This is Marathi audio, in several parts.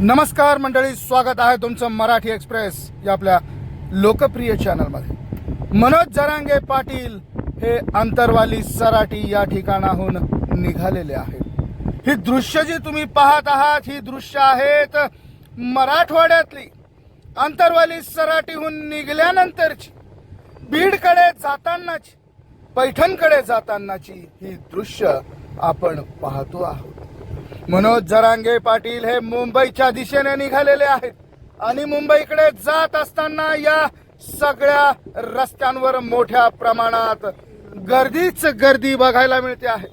नमस्कार मंडळी स्वागत आहे तुमचं मराठी एक्सप्रेस या आपल्या लोकप्रिय चॅनलमध्ये. मनोज जरांगे पाटील हे अंतरवाली सराटी या ठिकाणाहून निघालेले आहेत. ही दृश्य जी तुम्ही पाहत आहात ही दृश्य आहेत मराठवाड्यातली. अंतरवाली सराटीहून निघाल्यानंतरची बीडकडे जातानाची पैठणकडे जातानाची ही दृश्य आपण पाहतो आहोत. मनोज जरांगे पाटील हे मुंबईच्या दिशेने निघालेले आहेत. आणि मुंबईकडे जात असताना या सगळ्या रस्त्यांवर मोठ्या प्रमाणात गर्दीच गर्दी बघायला मिळते आहे.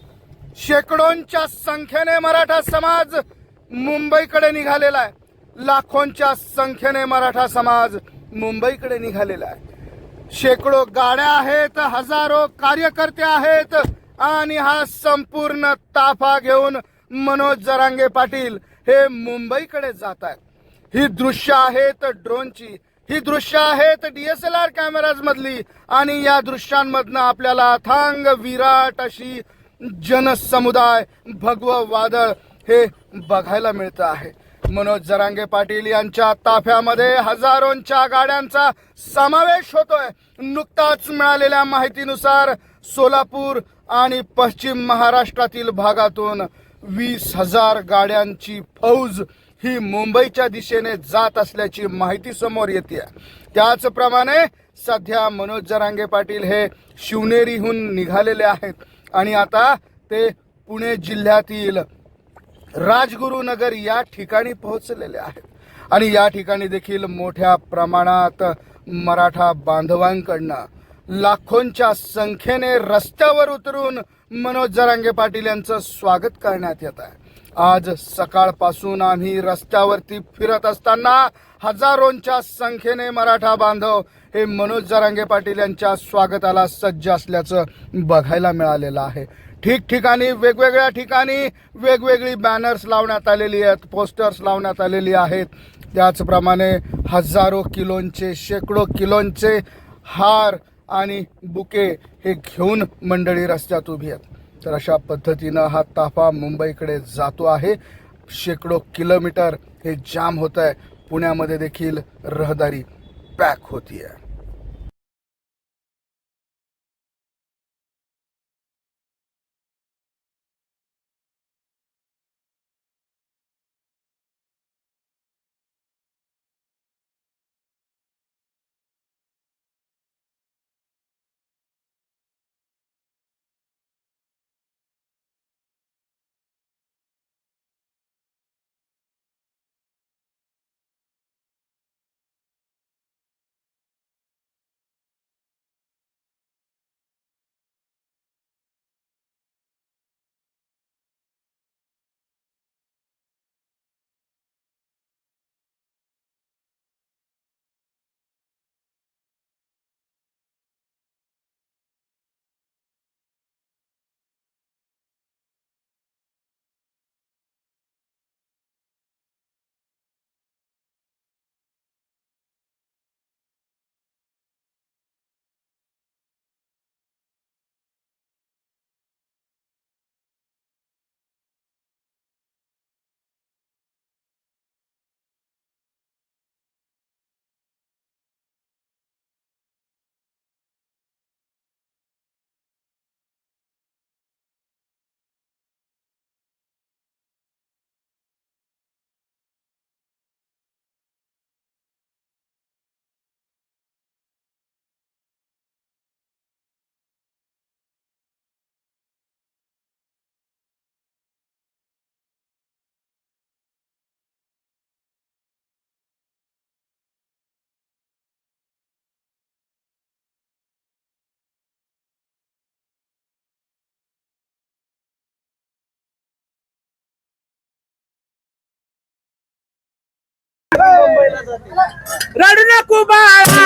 शेकडोंच्या संख्येने मराठा समाज मुंबईकडे निघालेला आहे. लाखोंच्या संख्येने मराठा समाज मुंबईकडे निघालेला आहे. शेकडो गाड्या आहेत हजारो कार्यकर्ते आहेत आणि हा संपूर्ण ताफा घेऊन मनोज जरांगे पाटील हे मुंबईकडे जात आहेत. ही दृश्य आहेत ड्रोनची. ही दृश्य आहेत डीएसएलआर कॅमेराज मधली आणि या दृश्यांमधनं आपल्याला अथांग विराट अशी जनसमुदाय भगव वादळ हे बघायला मिळतं आहे. मनोज जरांगे पाटील यांच्या ताफ्यामध्ये हजारोंच्या गाड्यांचा समावेश होतोय. नुकताच मिळालेल्या माहितीनुसार सोलापूर आणि पश्चिम महाराष्ट्रातील भागातून वीस हजार गाड्यांची फौज ही मुंबईच्या दिशेने जात असल्याची माहिती समोर येते त्याचप्रमाणे सध्या मनोज जरांगे पाटील हे शिवनेरीहून निघालेले आहेत. आणि आता ते पुणे जिल्ह्यातील राजगुरुनगर या ठिकाणी पोहोचलेले आहेत. आणि या ठिकाणी देखील मोठ्या प्रमाणात मराठा बांधवांकडनं लाखोंच्या संख्येने रस्त्यावर उतरून मनोज जरांगे पाटील यांचं स्वागत करण्यात येत आहे. आज सकाळपासून आम्ही रस्त्यावरती फिरत असताना हजारोंच्या संख्येने मराठा बांधव हे मनोज जरांगे पाटील यांच्या स्वागताला सज्ज असल्याचं बघायला मिळालेलं आहे. ठिकठिकाणी वेगवेगळ्या ठिकाणी वेगवेगळी बॅनर्स लावण्यात आलेली आहेत पोस्टर्स लावण्यात आलेली आहेत. त्याचप्रमाणे हजारो किलोंचे शेकडो किलोंचे हार आणि बुके हे घेऊन मंडळी रस्त्यात उभी आहेत. तर अशा पद्धतीनं हा ताफा मुंबईकडे जातो आहे. शेकडो किलोमीटर हे जाम होत आहे पुण्यामध्ये देखील रहदारी पॅक होती आहे रडू नको बाळा.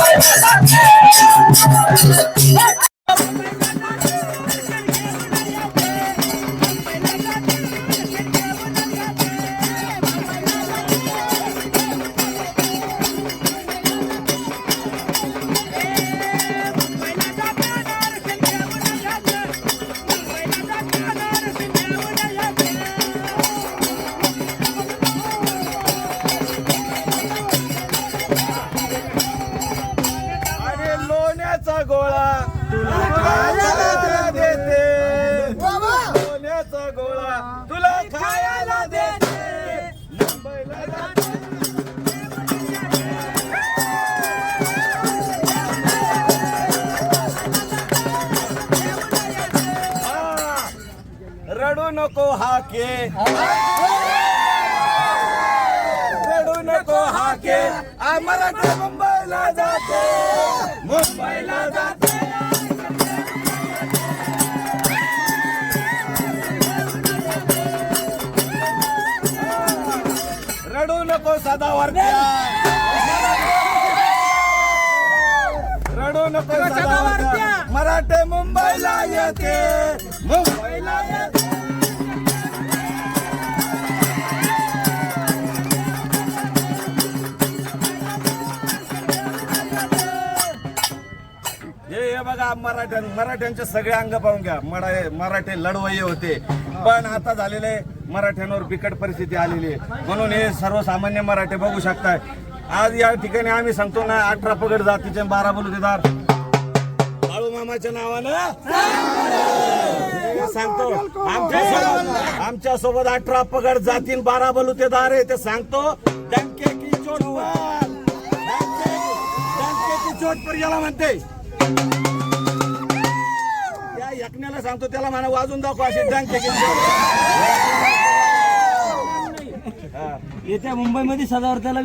नको हाके. रडू नको हाके. आम्हाला मुंबईला जाते. मुंबईला जाते. रडू नको सदावरत्या रडू नको सदावरत्या मराठे मुंबईला येते. मराठ्यां मराठ्यांचे सगळे अंग पाहून घ्या. मरा मराठे लढवय्ये होते. पण आता झालेले मराठ्यांवर बिकट परिस्थिती आलेली आहे. म्हणून हे सर्वसामान्य मराठे बघू शकताय. आज या ठिकाणी आम्ही सांगतो ना अठरा पगड जातीचे बारा बलुतेदार. बाळू मामाच्या नावानं सांगतो. आमच्या आमच्यासोबत अठरा पगड जातीन बारा बलुतेदार आहे ते सांगतो. चोट पर डंके की चोट पर याला म्हणते. त्या यज्ञाला सांगतो त्याला म्हणा वाजून दाखव असे डंके येत्या मुंबईमध्ये सदावर त्याला